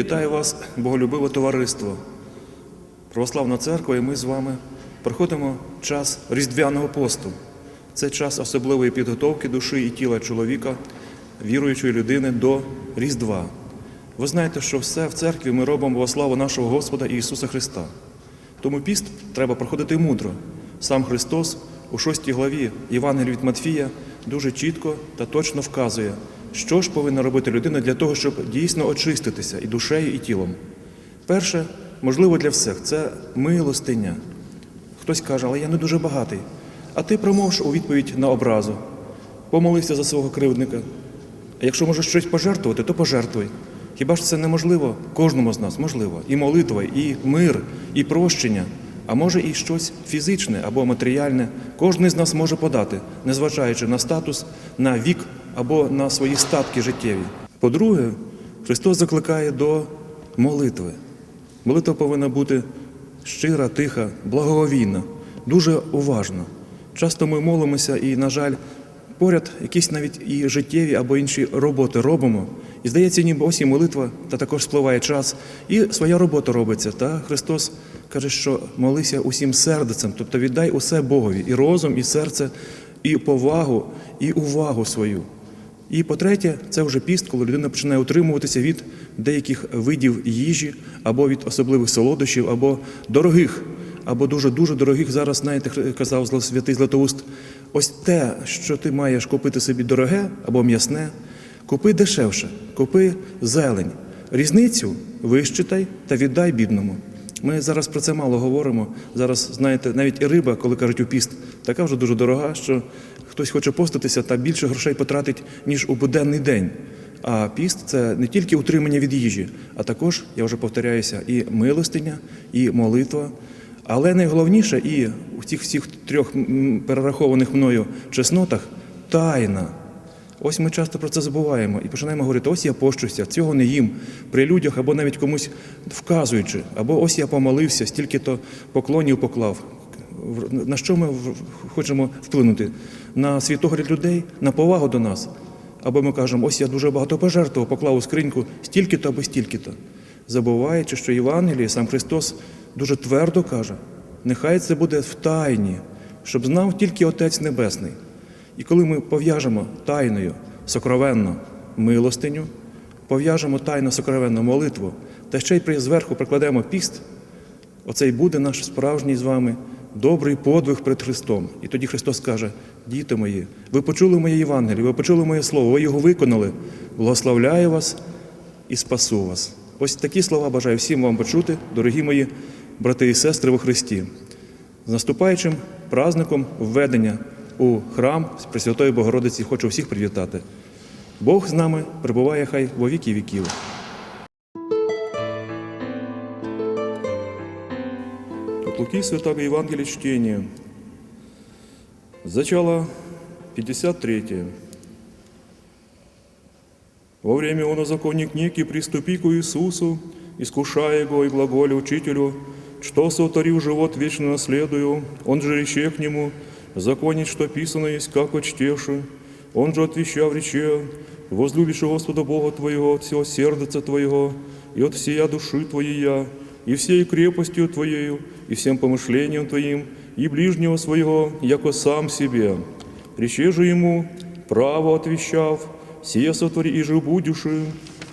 Вітаю вас, боголюбиве товариство. Православна церква, і ми з вами проходимо час Різдвяного посту. Це час особливої підготовки душі і тіла чоловіка, віруючої людини до Різдва. Ви знаєте, що все в церкві ми робимо во славу нашого Господа Ісуса Христа. Тому піст треба проходити мудро. Сам Христос у шостій главі Євангелія від Матфія дуже чітко та точно вказує, що ж повинна робити людина для того, щоб дійсно очиститися і душею, і тілом. Перше, можливо, для всіх це милостиня. Хтось каже, але я не дуже багатий. А ти промовш у відповідь на образу. Помолився за свого кривдника. А якщо можеш щось пожертвувати, то пожертвуй. Хіба ж це неможливо? Кожному з нас можливо. І молитва, і мир, і прощення, а може і щось фізичне або матеріальне. Кожен з нас може подати, незважаючи на статус, на вік або на свої статки життєві. По-друге, Христос закликає до молитви. Молитва повинна бути щира, тиха, благоговійна, дуже уважна. Часто ми молимося і, на жаль, поряд якісь навіть і життєві або інші роботи робимо. І здається, ніби ось і молитва, та також спливає час, і своя робота робиться. Та Христос каже, що молися усім сердцем, тобто віддай усе Богові, і розум, і серце, і повагу, і увагу свою. І по-третє, це вже піст, коли людина починає утримуватися від деяких видів їжі, або від особливих солодощів, або дорогих, або дуже-дуже дорогих. Зараз, знаєте, казав святий Златоуст, ось те, що ти маєш купити собі дороге або м'ясне, купи дешевше, купи зелень. Різницю вищитай та віддай бідному. Ми зараз про це мало говоримо. Зараз, знаєте, навіть і риба, коли кажуть у піст, така вже дуже дорога, що хтось хоче поститися та більше грошей потратить, ніж у буденний день. А піст це не тільки утримання від їжі, а також, я вже повторяюся, і милостиня, і молитва. Але найголовніше і у цих всіх трьох перерахованих мною чеснотах тайна. Ось ми часто про це забуваємо і починаємо говорити: ось я пощуся, цього не їм при людях або навіть комусь вказуючи, або ось я помолився, стільки-то поклонів поклав. На що ми хочемо вплинути? На світогляд людей, на повагу до нас. Або ми кажемо, ось я дуже багато пожертвував, поклав у скриньку стільки-то або стільки-то. Забуваючи, що Євангеліє, сам Христос дуже твердо каже: нехай це буде в тайні, щоб знав тільки Отець Небесний. І коли ми пов'яжемо тайною, сокровенно милостиню, пов'яжемо тайно сокровенно молитву, та ще й зверху прикладемо піст, оце й буде наш справжній з вами добрий подвиг перед Христом. І тоді Христос каже: діти мої, ви почули моє Євангеліє, ви почули моє Слово, ви його виконали. Благословляю вас і спасу вас. Ось такі слова бажаю всім вам почути, дорогі мої брати і сестри во Христі. З наступаючим праздником введення у храм Пресвятої Богородиці хочу всіх привітати. Бог з нами пребуває хай во віки віків. Луки Святого Євангелія чтення. Зачало 53. Во время он законник некий приступи к Иисусу, искушая его и глаголе учителю, что сотворив живот вечно наследую, он же рече к нему, законить, что писано есть, как очтеши. Он же отвечав рече, возлюбишь Господа Бога твоего от всего сердца твоего, и от всея души твоей я, и всей крепостью твоею, и всем помышлением твоим, и ближнего своего, яко сам себе. Рече же ему, право отвещав, сие сотвори и же будешь.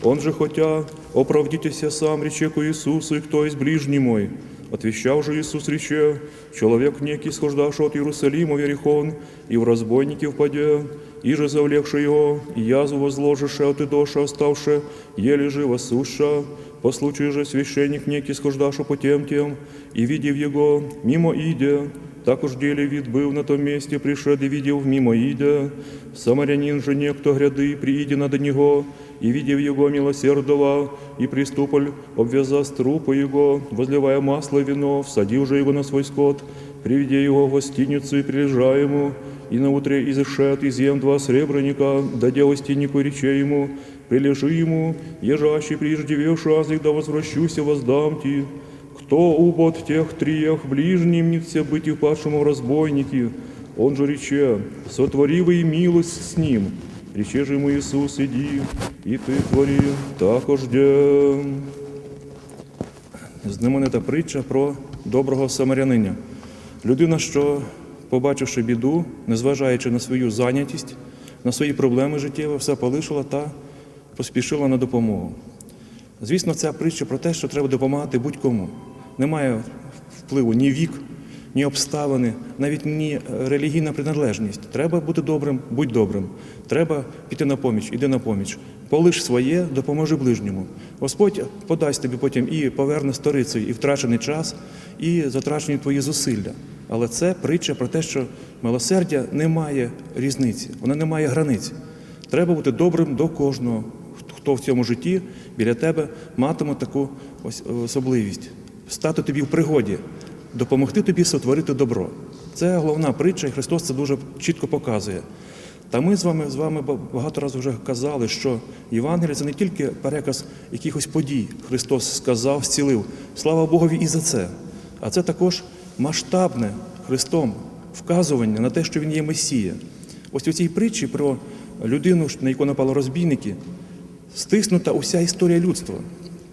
Он же хотя, оправдитеся сам, рече ко Иисусу, и кто есть ближний мой. Отвещал же Иисус, рече, человек некий, схождавший от Иерусалима в Ерихон, и в разбойники впаде, и же завлекши его, и язву возложивши от идоша оставши, еле живо суща, по случаю же священник некий, схождавший по тем тем, и видев его, мимо иде, також ділі відбив на том місці, пришед і видів мимо іде. Самарянин же некто гряди, приидена до него, и видев его милосердова, и приступоль, обвяза трупа его, возливая масло и вино, всадив же его на свой скот, приведя его в гостиницу и прилежа ему, и на утре изышет изъем два сребреника, даде гостинику рече ему, прилежи ему, ежащий приждевевший азик, да возвращуся воздам ти. Кто убот тех триях ближним не быть и впадшему в разбойники, он же рече, сотвори вы и милость с ним, Річе ж йому Ісус іді, і ти творі також дям. Знаменита притча про доброго самарянина. Людина, що, побачивши біду, незважаючи на свою зайнятість, на свої проблеми життєві, все полишила та поспішила на допомогу. Звісно, ця притча про те, що треба допомагати будь-кому. Немає впливу ні вік, ні обставини, навіть ні релігійна приналежність. Треба бути добрим, будь добрим. Треба піти на поміч, іди на поміч. Полиш своє, допоможи ближньому. Господь подасть тобі потім і поверне сторицею, і втрачений час, і затрачені твої зусилля. Але це притча про те, що милосердя не має різниці, вона не має границь. Треба бути добрим до кожного, хто в цьому житті біля тебе матиме таку особливість стати тобі в пригоді, допомогти тобі сотворити добро. Це головна притча, і Христос це дуже чітко показує. Та ми з вами з вами багато разів вже казали, що Євангелія це не тільки переказ якихось подій. Христос сказав, зцілив. Слава Богові і за це. А це також масштабне Христом вказування на те, що Він є Месія. Ось у цій притчі про людину, на яку напали розбійники, стиснута уся історія людства.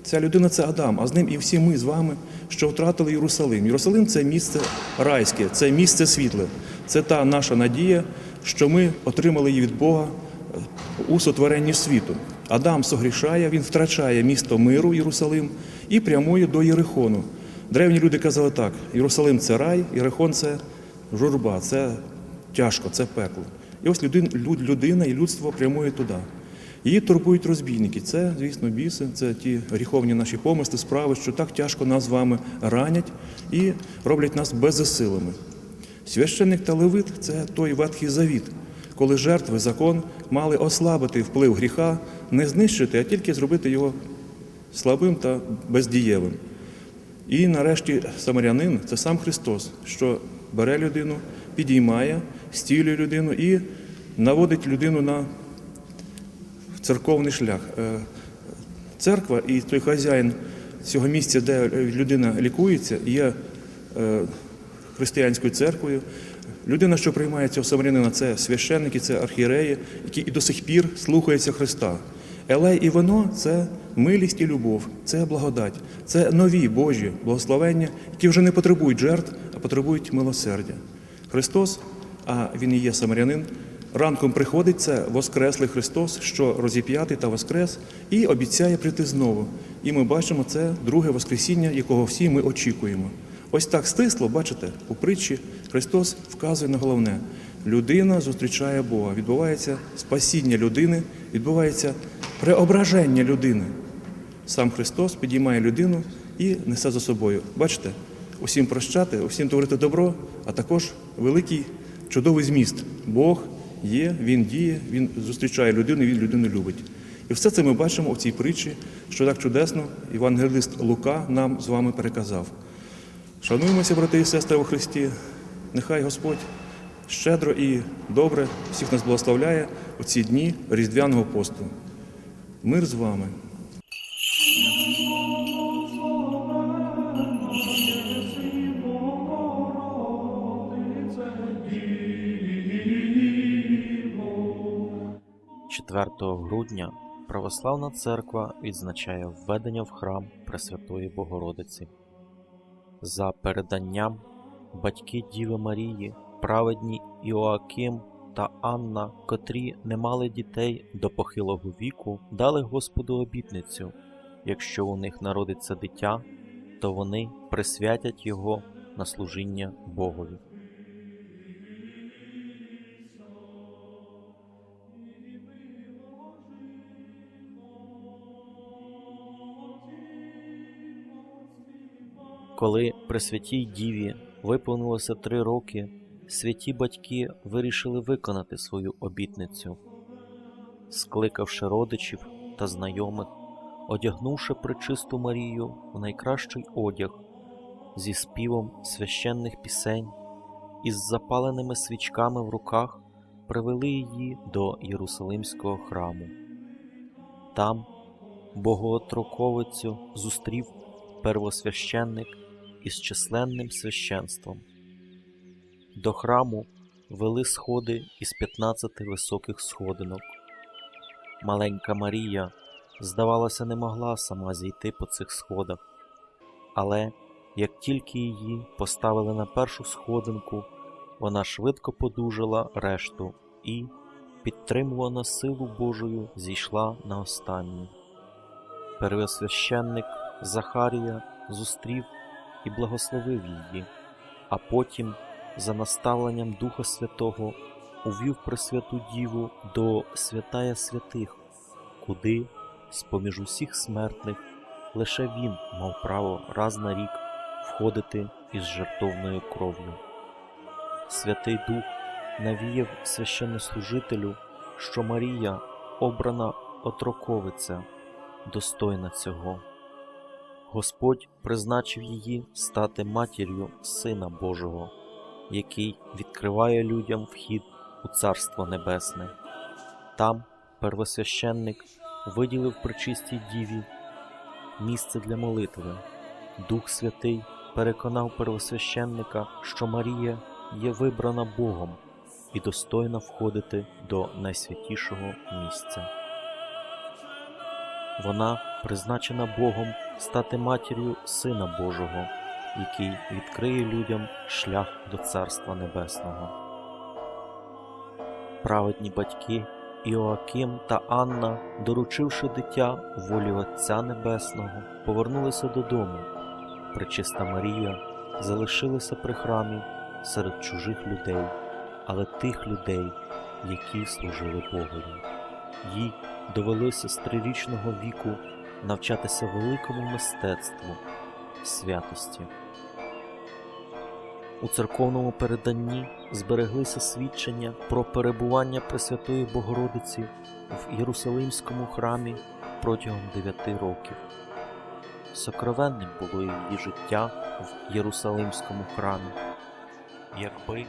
Ця людина це Адам, а з ним і всі ми з вами, що втратили Єрусалим. Єрусалим це місце райське, це місце світле, це та наша надія, що ми отримали її від Бога у сотворенні світу. Адам согрішає, він втрачає місто миру Єрусалим і прямує до Єрихону. Древні люди казали так: Єрусалим це рай, Єрихон це журба, це тяжко, це пекло. І ось людина і людство прямує туди. Її турбують розбійники. Це, звісно, біси, це ті гріховні наші помисли, справи, що так тяжко нас з вами ранять і роблять нас беззасилими. Священник та левит це той ветхий завіт, коли жертви, закон мали ослабити вплив гріха, не знищити, а тільки зробити його слабим та бездієвим. І нарешті самарянин це сам Христос, що бере людину, підіймає, стілює людину і наводить людину на церковний шлях. Е, Церква і той хазяїн цього місця, де людина лікується, є е, християнською церквою. Людина, що приймає цього самарянина, це священники, це архієреї, які і до сих пір слухаються Христа. Елей і вино це милість і любов, це благодать, це нові Божі благословення, які вже не потребують жертв, а потребують милосердя. Христос, а Він і є самарянин, ранком приходить це Воскреслий Христос, що розіп'ятий та воскрес, і обіцяє прийти знову. І ми бачимо це друге Воскресіння, якого всі ми очікуємо. Ось так стисло, бачите, у притчі Христос вказує на головне: людина зустрічає Бога, відбувається спасіння людини, відбувається преображення людини. Сам Христос підіймає людину і несе за собою. Бачите, усім прощати, усім творити добро, а також великий чудовий зміст. Бог є, Він діє, Він зустрічає людину, Він людину любить. І все це ми бачимо у цій притчі, що так чудесно Євангелист Лука нам з вами переказав. Шануємося, брати і сестри у Христі. Нехай Господь щедро і добре всіх нас благословляє у ці дні Різдвяного посту. Мир з вами. – 4 грудня Православна Церква відзначає введення в храм Пресвятої Богородиці. За переданням батьки Діви Марії, праведні Іоаким та Анна, котрі не мали дітей до похилого віку, дали Господу обітницю якщо у них народиться дитя, то вони присвятять його на служіння Богові. Коли Пресвятій Діві виповнилося три роки, святі батьки вирішили виконати свою обітницю, скликавши родичів та знайомих, одягнувши пречисту Марію в найкращий одяг зі співом священних пісень і з запаленими свічками в руках, привели її до Єрусалимського храму. Там Богоотроковицю зустрів первосвященник із численним священством. До храму вели сходи із 15 високих сходинок, маленька Марія, здавалося, не могла сама зійти по цих сходах. Але як тільки її поставили на першу сходинку, вона швидко подужала решту і, підтримувана силу Божою, зійшла на останню. Первосвященник Захарія зустрів і благословив її, а потім, за наставленням Духа Святого, увів Пресвяту Діву до святая святих, куди, з-поміж усіх смертних, лише він мав право раз на рік входити із жертовною кров'ю. Святий Дух навіяв священнослужителю, що Марія обрана отроковиця, достойна цього. Господь призначив її стати матір'ю Сина Божого, який відкриває людям вхід у Царство Небесне. Там первосвященник виділив причистій діві місце для молитви. Дух Святий переконав первосвященника, що Марія є вибрана Богом і достойна входити до найсвятішого місця. Вона призначена Богом стати матір'ю Сина Божого, який відкриє людям шлях до Царства Небесного. Праведні батьки Іоаким та Анна, доручивши дитя волі Отця Небесного, повернулися додому. Пречиста Марія залишилася при храмі серед чужих людей, але тих людей, які служили Богові. Їй довелося з трирічного віку навчатися великому мистецтву святості. У церковному переданні збереглися свідчення про перебування Пресвятої Богородиці в Єрусалимському храмі протягом дев'яти років. Сокровенним було її життя в Єрусалимському храмі. Якби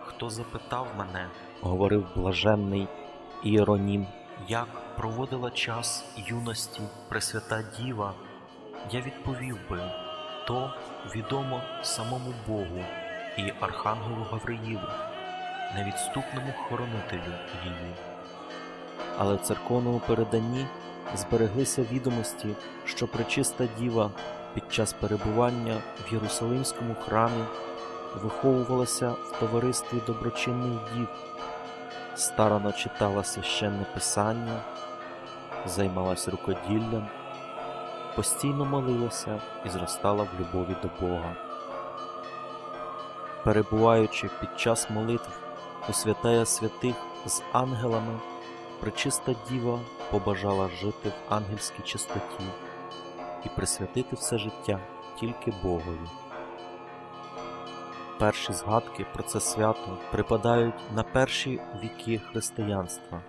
хто запитав мене, говорив блаженний Іеронім, як проводила час юності Пресвята Діва, я відповів би, то відомо самому Богу і Архангелу Гавриїлу, невідступному хоронителю її. Але в церковному переданні збереглися відомості, що пречиста діва під час перебування в Єрусалимському храмі виховувалася в товаристві доброчинних дів, старано читала священне писання, займалася рукоділлям, постійно молилася і зростала в любові до Бога. Перебуваючи під час молитв у святая святих з ангелами, пречиста діва побажала жити в ангельській чистоті і присвятити все життя тільки Богові. Перші згадки про це свято припадають на перші віки християнства.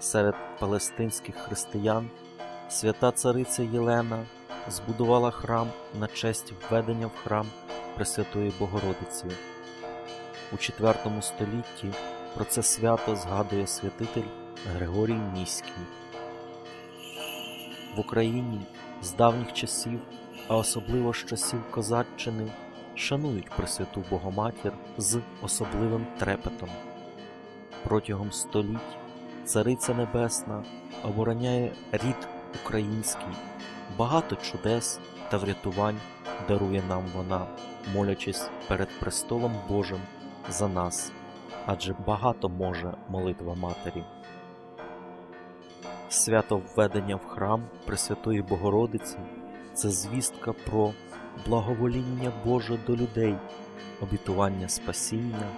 Серед палестинських християн свята цариця Єлена збудувала храм на честь введення в храм Пресвятої Богородиці. У IV столітті про це свято згадує святитель Григорій Міський. В Україні з давніх часів, а особливо з часів Козаччини, шанують Пресвяту Богоматір з особливим трепетом. Протягом століть Цариця Небесна обороняє рід український, багато чудес та врятувань дарує нам вона, молячись перед престолом Божим за нас, адже багато може молитва Матері. Свято введення в храм Пресвятої Богородиці це звістка про благовоління Боже до людей, обітування спасіння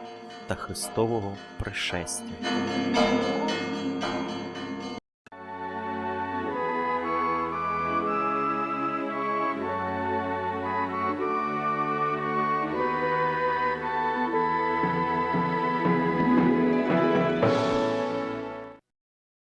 та Христового пришестя.